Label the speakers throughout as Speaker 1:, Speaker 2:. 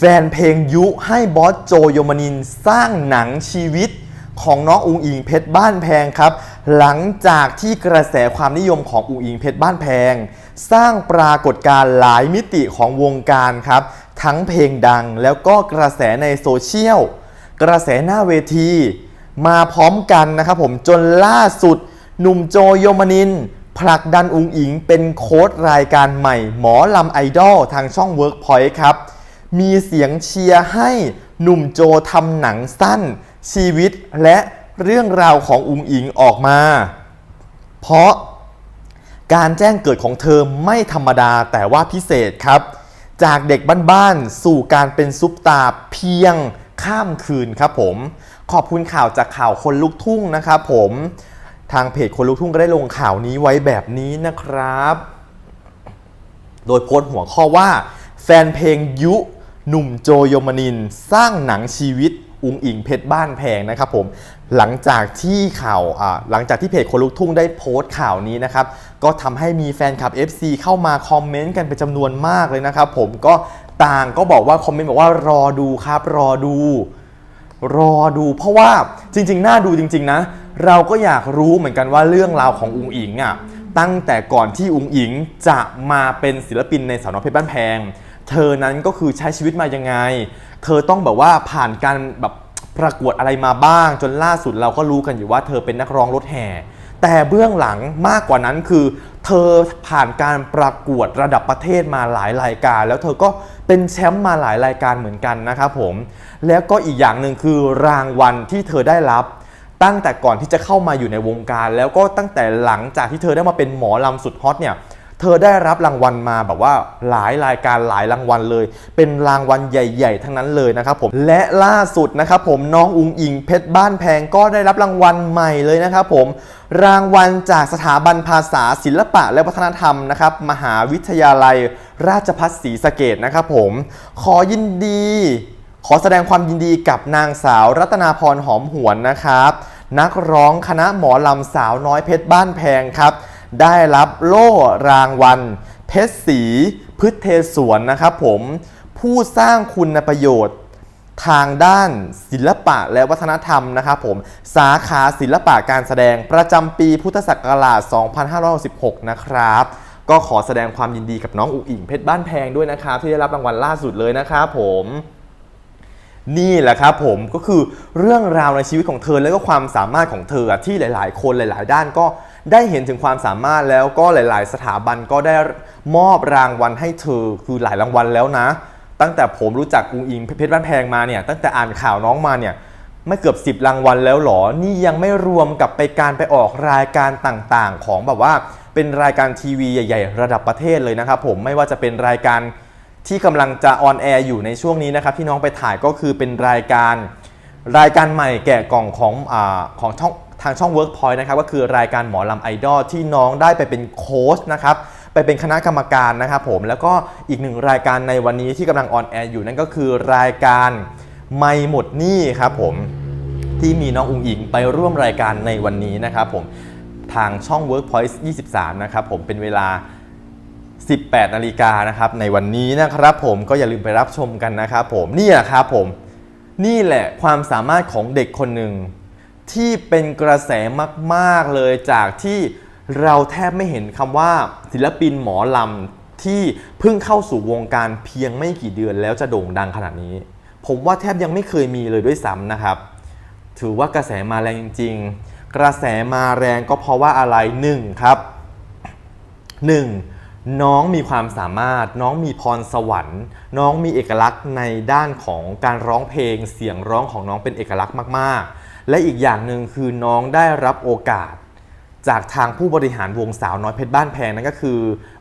Speaker 1: แฟนเพลงยุให้บอสโจโยมานินสร้างหนังชีวิตของน้องอุงอิงเพชรบ้านแพงครับ หลังจากที่กระแสความนิยมของอุงอิงเพชรบ้านแพง สร้างปรากฏการณ์หลายมิติของวงการครับ ทั้งเพลงดังแล้วก็กระแสในโซเชียล กระแสหน้าเวที มาพร้อมกันนะครับผมจนล่าสุด หนุ่มโจโยมานิน ผลักดันอุงอิงเป็นโค้ดรายการใหม่ หมอลำไอดอลทางช่อง Workpoint ครับ มีเสียงเชียร์ให้หนุ่มโจทำหนังสั้น ชีวิตและเรื่องราวของอุงอิงออกมา เพราะการแจ้งเกิดของเธอไม่ธรรมดาแต่ว่าพิเศษครับ จากเด็กบ้านๆสู่การเป็นซุปตาเพียงข้ามคืนครับผม ขอบคุณข่าวจากข่าวคนลุกทุ่งนะครับผมทางเพจคนลุกทุ่งก็ได้ลงข่าวนี้ไว้แบบนี้นะครับ โดยโพสต์หัวข้อว่า แฟนเพลงยุ หนุ่มโจโยมานินสร้างหนังชีวิตอุงอิงเพชรบ้านแพงนะครับผมหลังจากที่ข่าวอ่าหลังจากที่เพจคนลุกทุ่งได้โพสต์ข่าวนี้นะครับก็ทำให้มีแฟนคลับ FC เข้ามาคอมเมนต์กันเป็นจำนวนมากเลยนะครับผมก็ต่างก็บอกว่าคอมเมนต์บอกว่ารอดูครับรอดู รอดู เพราะว่าจริง ๆ น่าดูจริง ๆ นะ เราก็อยากรู้เหมือนกันว่าเรื่องราวของอุงอิงอะตั้งแต่ก่อนที่อุงอิงจะมาเป็นศิลปินในสาวน้อยเพชรบ้านแพง เธอนั้นก็คือใช้ชีวิตมายังไง เธอต้องแบบว่าผ่านการแบบประกวดอะไรมาบ้าง จนล่าสุดเราก็รู้กันอยู่ว่าเธอเป็นนักร้องรถแห่ แต่เบื้องหลังมากกว่านั้นคือ เธอผ่านการประกวดระดับประเทศมาหลายรายการ แล้วเธอก็เป็นแชมป์มาหลายรายการเหมือนกันนะครับผม แล้วก็อีกอย่างหนึ่งคือรางวัลที่เธอได้รับตั้งแต่ก่อนที่จะเข้ามาอยู่ในวงการ แล้วก็ตั้งแต่หลังจากที่เธอได้มาเป็นหมอลำสุดฮอตเนี่ย เธอได้รับรางวัลมาแบบว่าหลายรายการหลายรางวัลเลย เป็นรางวัลใหญ่ ๆ ทั้งนั้นเลยนะครับผมและล่าสุดนะครับผมน้องอุงอิงเพชรบ้านแพงก็ได้รับรางวัลใหม่เลยนะครับผมรางวัลจากสถาบันภาษาศิลปะและวัฒนธรรมนะครับมหาวิทยาลัยราชภัฏศรีสะเกดนะครับผมขอยินดี ขอแสดงความยินดีกับนางสาวรัตนาพรหอมหวนนะครับ นักร้องคณะหมอลำสาวน้อยเพชรบ้านแพงครับ ได้รับโล่รางวัล เพชรศรีพฤทธเทสวนนะครับผมผู้สร้างคุณประโยชน์ทางด้านศิลปะและวัฒนธรรมนะครับผมสาขาศิลปะการแสดงประจำปีพุทธศักราช 2516นะครับ ก็ขอแสดงความยินดีกับน้องอุ๋งอิงเพชรบ้านแพงด้วยนะครับ ที่ได้รับรางวัลล่าสุดเลยนะครับผม นี่แหละครับผมก็คือเรื่องราวในชีวิตของเธอและก็ความสามารถของเธอที่หลาย ๆ คนหลาย ๆ ด้านก็ได้เห็นถึงความสามารถแล้วก็หลาย ๆ สถาบันก็ได้มอบรางวัลให้เธอคือหลายรางวัลแล้วนะ ตั้งแต่ผมรู้จักอุงอิงเพชรบ้านแพงมาเนี่ยตั้งแต่อ่านข่าวน้องมาเนี่ยไม่เกือบ 10 รางวัลแล้วหรอ นี่ยังไม่รวมกับไปการไปออกรายการต่าง ๆ ของแบบว่าเป็นรายการทีวีใหญ่ ๆ ระดับประเทศเลยนะครับผมไม่ว่าจะเป็นรายการ ที่กำลังจะออนแอร์อยู่ในช่วงนี้นะครับที่น้องไปถ่ายก็คือเป็นรายการรายการใหม่แกะกล่องของอของช่องทางช่อง Workpoint นะครับก็คือรายการหมอลำไอดอลที่น้องได้ไปเป็นโค้ชนะครับไปเป็นคณะกรรมการนะครับผมแล้วก็อีกหนึ่งรายการในวันนี้ที่กำลังออนแอร์อยู่นั่นก็คือรายการไม่หมดหนี้ครับผมที่มีน้องอุงอิงไปร่วมรายการในวันนี้นะครับผมทางช่อง Workpoint 23 นะครับผมเป็นเวลา 18นาฬิกานะครับในวันนี้นะครับผมก็อย่าลืมไปรับชมกันนะครับผมนี่แหละครับผมนี่แหละความสามารถของเด็กคนหนึ่งที่เป็นกระแสมากๆเลยจากที่เราแทบไม่เห็นคำว่าศิลปินหมอลำที่เพิ่งเข้าสู่วงการเพียงไม่กี่เดือนแล้วจะโด่งดังขนาดนี้ ผมว่าแทบยังไม่เคยมีเลยด้วยซ้ำนะครับ ถือว่ากระแสมาแรงจริงๆ กระแสมาแรงก็เพราะว่าอะไรหนึ่งครับ 1. น้ น้องมีความสามารถ น้องมีพรสวรรค์ น้องมีเอกลักษณ์ในด้านของการร้องเพลง เสียงร้องของน้องเป็นเอกลักษณ์มาก ๆ และอีกอย่างหนึ่งคือน้องได้รับโอกาส จากทางผู้บริหารวงสาวน้อยเพชรบ้านแพงนั่นก็คือ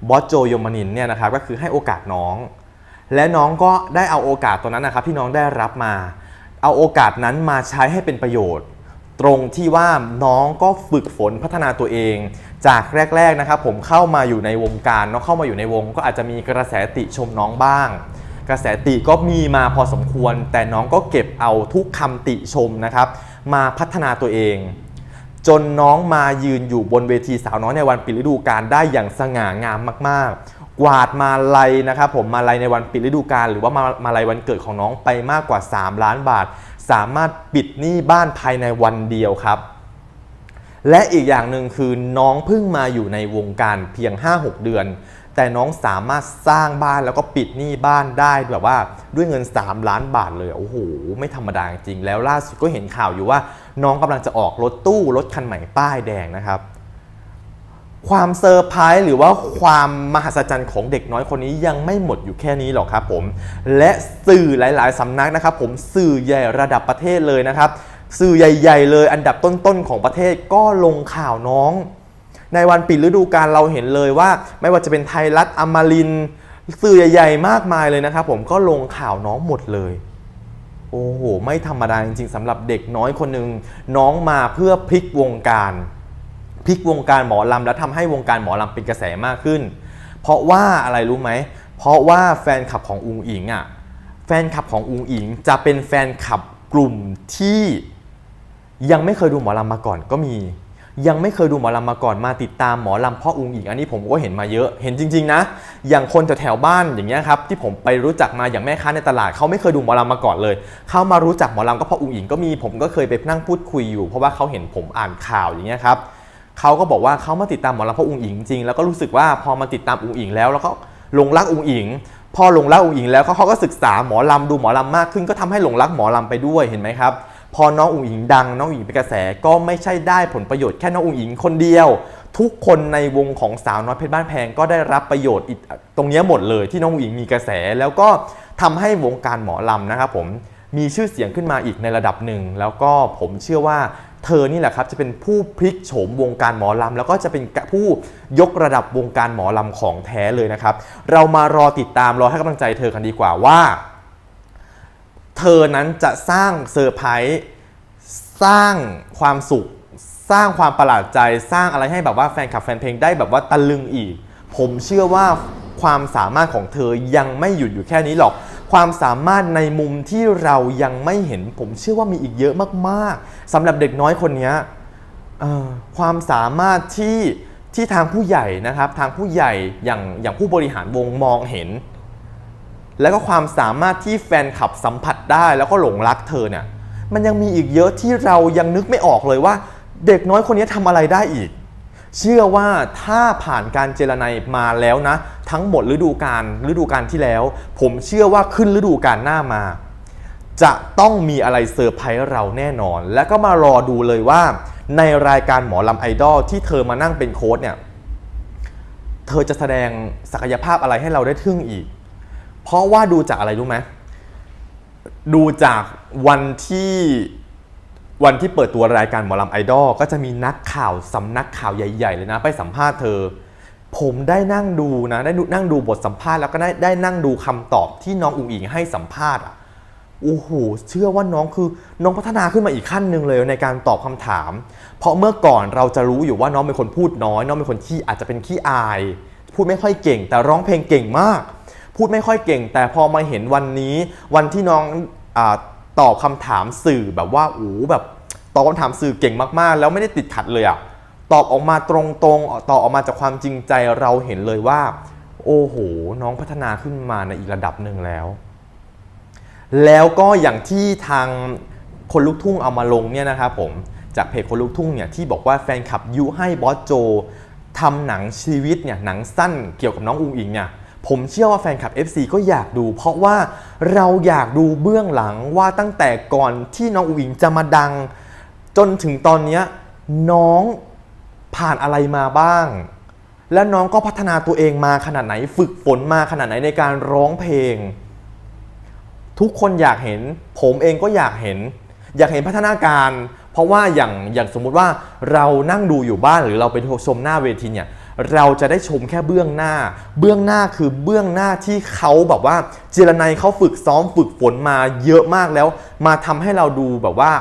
Speaker 1: บอสโจโยมานินเนี่ยนะครับก็คือให้โอกาสน้อง และน้องก็ได้เอาโอกาสตัวนั้นนะครับที่น้องได้รับมา เอาโอกาสนั้นมาใช้ให้เป็นประโยชน์ ตรงที่ว่าน้องก็ฝึกฝนพัฒนาตัวเอง จากแรก ๆนะครับ ผมเข้ามาอยู่ในวงการเนาะเข้ามาอยู่ในวง ก็อาจจะมีกระแสติชมน้องบ้าง กระแสติก็มีมาพอสมควร แต่น้องก็เก็บเอาทุกคำติชมนะครับ มาพัฒนาตัวเอง จนน้องมายืนอยู่บนเวทีสาวน้อยในวันปิดฤดูกาลได้อย่างสง่างามมาก ๆกวาดมาลัยนะครับผมมาลัยในวันปิดฤดูกาลหรือว่ามามาลัยวันเกิดของน้องไปมากกว่า 3 ล้านบาท สามารถปิดหนี้บ้านภายในวันเดียวครับ และอีกอย่างหนึ่งคือน้องเพิ่งมาอยู่ในวงการเพียง 5-6 เดือน แต่น้องสามารถสร้างบ้านแล้วก็ปิดหนี้บ้านได้แบบว่าด้วยเงิน 3 ล้านบาทเลยโอ้โหไม่ธรรมดาจริงแล้วล่าสุดก็เห็นข่าวอยู่ว่า น้องกำลังจะออกรถตู้รถคันใหม่ป้ายแดงนะครับ ความเซอร์ไพรส์หรือว่าความมหัศจรรย์ของเด็กน้อยคนนี้ยังไม่หมดอยู่แค่นี้หรอกครับผม และสื่อหลาย ๆ สำนักนะครับผมสื่อใหญ่ระดับประเทศเลยนะครับ สื่อใหญ่ ๆ เลยอันดับต้น ๆ ของประเทศก็ลงข่าวน้อง ในวันปิดฤดูกาลเราเห็นเลยว่า ไม่ว่าจะเป็นไทยรัฐอมรินสื่อใหญ่ ๆ มากมายเลยนะครับผมก็ลงข่าวน้องหมดเลยโอ้โห ไม่ธรรมดาจริงๆสำหรับเด็กน้อยคนหนึ่งน้องมาเพื่อพลิกวงการ พลิกวงการหมอลำแล้วทำให้วงการหมอลำเป็นกระแสมากขึ้น เพราะว่าอะไรรู้ไหม เพราะว่าแฟนคลับของอุงอิงอะแฟนคลับของอุงอิงจะเป็นแฟนคลับกลุ่มที่ยังไม่เคยดูหมอลำมาก่อนก็มี ยังไม่เคยดูหมอลำมาก่อนมาติดตามหมอลำเพ่ออุงอิงอันนี้ผมก็เห็นมาเยอะเห็นจริง ๆ นะ อย่างคนแถวๆบ้านอย่างเงี้ยครับที่ผมไปรู้จักมาอย่างแม่ค้าในตลาดเขาไม่เคยดูหมอลำมาก่อนเลยเขามารู้จักหมอลำก็เพราะอุงอิงก็มีผมก็เคยไปนั่งพูดคุยอยู่ เพราะว่าเขาเห็นผมอ่านข่าวอย่างเงี้ยครับ เขาก็บอกว่าเขามาติดตามหมอลำเพราะอุงอิงจริงแล้วก็รู้สึกว่าพอมาติดตามอุงอิงแล้วแล้วก็หลงรักอุงอิง พอหลงรักอุงอิงแล้วเขาก็ศึกษาหมอลำดูหมอลำมากขึ้นก็ทำให้หลงรักหมอลำไปด้วยเห็นไหมครับพอน้องอุงอิงดังน้องอุงอิงเป็นกระแสก็ไม่ใช่ได้ผลประโยชน์แค่น้องอุงอิงคนเดียว ทุกคนในวงของสาวน้อยเพชรบ้านแพงก็ได้รับประโยชน์ตรงนี้หมดเลยที่น้องอุงอิงมีกระแส แล้วก็ทำให้วงการหมอลำนะครับผมมีชื่อเสียงขึ้นมาอีกในระดับหนึ่ง แล้วก็ผมเชื่อว่า เธอนี่แหละครับจะเป็นผู้พลิกโฉมวงการหมอลำ แล้วก็จะเป็นผู้ยกระดับวงการหมอลำของแท้เลยนะครับ เรามารอติดตามรอให้กำลังใจเธอกันดีกว่าว่า เธอนั้นจะสร้างเซอร์ไพรส์สร้างความสุข สร้างความประหลาดใจสร้างอะไรให้แบบว่าแฟนคลับแฟนเพลงได้แบบว่าตะลึงอีก ผมเชื่อว่าความสามารถของเธอยังไม่หยุดอยู่แค่นี้หรอก ความสามารถในมุมที่เรายังไม่เห็น ผมเชื่อว่ามีอีกเยอะมากๆสำหรับเด็กน้อยคนนี้ความสามารถที่ที่ทางผู้ใหญ่นะครับทางผู้ใหญ่อย่างอย่างผู้บริหารวงมองเห็น แล้วก็ความสามารถที่แฟนคลับสัมผัสได้แล้วก็หลงรักเธอเนี่ยมันยังมีอีกเยอะที่เรายังนึกไม่ออกเลยว่า เด็กน้อยคนนี้ทำอะไรได้อีก เชื่อว่าถ้าผ่านการเจรไนมาแล้วนะ ทั้งหมดฤดูกาลฤดูกาลที่แล้ว ผมเชื่อว่าขึ้นฤดูกาลหน้ามา จะต้องมีอะไรเซอร์ไพรส์เราแน่นอน แล้วก็มารอดูเลยว่า ในรายการหมอลำไอดอลที่เธอมานั่งเป็นโค้ชเนี่ยเธอจะแสดงศักยภาพอะไรให้เราได้ทึ่งอีก เพราะว่าดูจากอะไรรู้ไหมดูจากวันที่วันที่เปิดตัวรายการหมอลำไอดอลก็จะมีนักข่าวสำนักข่าวใหญ่ ๆ เลยนะ ไปสัมภาษณ์เธอ ผมได้นั่งดูนะได้นั่งดูบทสัมภาษณ์แล้วก็ได้ได้นั่งดูคำตอบที่น้องอุ๋งอิงให้สัมภาษณ์อะโอ้โหเชื่อว่าน้องคือน้องพัฒนาขึ้นมาอีกขั้นหนึ่งเลยในการตอบคำถาม เพราะเมื่อก่อนเราจะรู้อยู่ว่าน้องเป็นคนพูดน้อย น้องเป็นคนที่อาจจะเป็นขี้อาย พูดไม่ค่อยเก่ง แต่ร้องเพลงเก่งมาก พูดไม่ค่อยเก่ง แต่พอมาเห็นวันนี้ วันที่น้องอตอบคำถามสื่อแบบว่าโอ้แบบตอบคำถามสื่อเก่งมากๆ แล้วไม่ได้ติดขัดเลยอะ ตอบออกมาตรงๆตอบออกมาจากความจริงใจเราเห็นเลยว่า โอ้โห น้องพัฒนาขึ้นมาในอีกระดับหนึ่งแล้ว แล้วก็อย่างที่ทางคนลูกทุ่งเอามาลงเนี่ยนะครับผมจากเพจคนลูกทุ่งเนี่ยที่บอกว่าแฟนคลับยุให้บอสโจทำหนังชีวิตเนี่ยหนังสั้นเกี่ยวกับน้องอุงอิงเนี่ยผมเชื่อว่าแฟนคลับ FC ก็อยากดู เพราะว่าเราอยากดูเบื้องหลังว่าตั้งแต่ก่อนที่น้องอุงอิงจะมาดัง จนถึงตอนนี้น้อง ผ่านอะไรมาบ้าง และน้องก็พัฒนาตัวเองมาขนาดไหน ฝึกฝนมาขนาดไหนในการร้องเพลง ทุกคนอยากเห็น ผมเองก็อยากเห็น อยากเห็นพัฒนาการ เพราะว่าอย่างอย่างสมมุติว่าเรานั่งดูอยู่บ้านหรือเราไปชมหน้าเวทีเนี่ยเราจะได้ชมแค่เบื้องหน้า เบื้องหน้าคือเบื้องหน้าที่เขาแบบว่า เจรนัยเขาฝึกซ้อมฝึกฝนมาเยอะมากแล้ว มาทำให้เราดูแบบว่า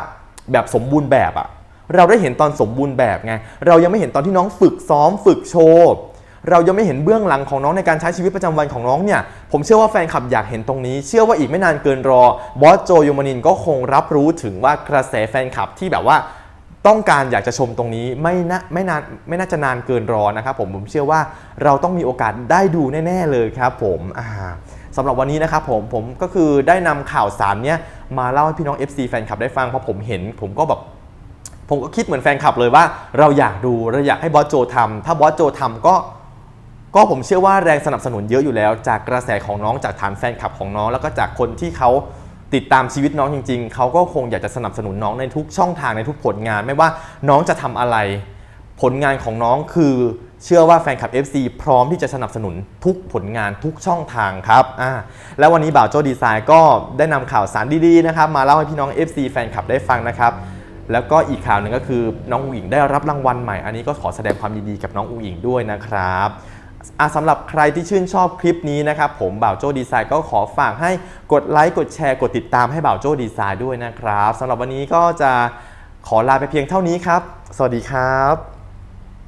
Speaker 1: แบบสมบูรณ์แบบอะ เราได้เห็นตอนสมบูรณ์แบบไง เรายังไม่เห็นตอนที่น้องฝึกซ้อมฝึกโชว์เรายังไม่เห็นเบื้องหลังของน้องในการใช้ชีวิตประจำวันของน้องเนี่ย ผมเชื่อว่าแฟนคลับอยากเห็นตรงนี้ เชื่อว่าอีกไม่นานเกินรอ บอสโจโยมานินก็คงรับรู้ถึงว่ากระแสแฟนคลับที่แบบว่าต้องการอยากจะชมตรงนี้ไม่น่าไม่นานไม่น่าจะนานเกินรอนะครับผมผมเชื่อว่าเราต้องมีโอกาสได้ดูแน่ ๆ เลยครับผมอ่าสำหรับวันนี้นะครับผมผมก็คือได้นำข่าวสารเนี้ยมาเล่าให้พี่น้อง FC แฟนคลับได้ฟังเพราะผมเห็น ผมก็แบบ ผมก็คิดเหมือนแฟนคลับเลยว่า เราอยากดูเราอยากให้บอสโจทำถ้าบอสโจทำก็ก็ผมเชื่อว่าแรงสนับสนุนเยอะอยู่แล้ว จากกระแสของน้องจากฐานแฟนคลับของน้องแล้วก็จากคนที่เขาติดตามชีวิตน้องจริง ๆ เขาก็คงอยากจะสนับสนุนน้องในทุกช่องทางในทุกผลงาน ไม่ว่าน้องจะทำอะไร ผลงานของน้องคือเชื่อว่าแฟนคลับ FC พร้อมที่จะสนับสนุนทุกผลงานทุกช่องทางครับอ่าแล้ววันนี้บ่าวโจดีไซน์ก็ได้นำข่าวสารดีๆนะครับมาเล่าให้พี่น้อง FC แฟนคลับได้ฟังนะครับ แล้วก็อีกข่าวหนึ่งก็คือน้องอุ๋งอิงได้รับรางวัลใหม่ อันนี้ก็ขอแสดงความยินดีกับน้องอุ๋งอิงด้วยนะครับสำหรับใครที่ชื่นชอบคลิปนี้นะครับ ผมบ่าวโจ้ดีไซน์ก็ขอฝากให้กดไลค์กดแชร์กดติดตามให้บ่าวโจ้ดีไซน์ด้วยนะครับสำหรับวันนี้ก็จะขอลาไปเพียงเท่านี้ครับ สวัสดีครับ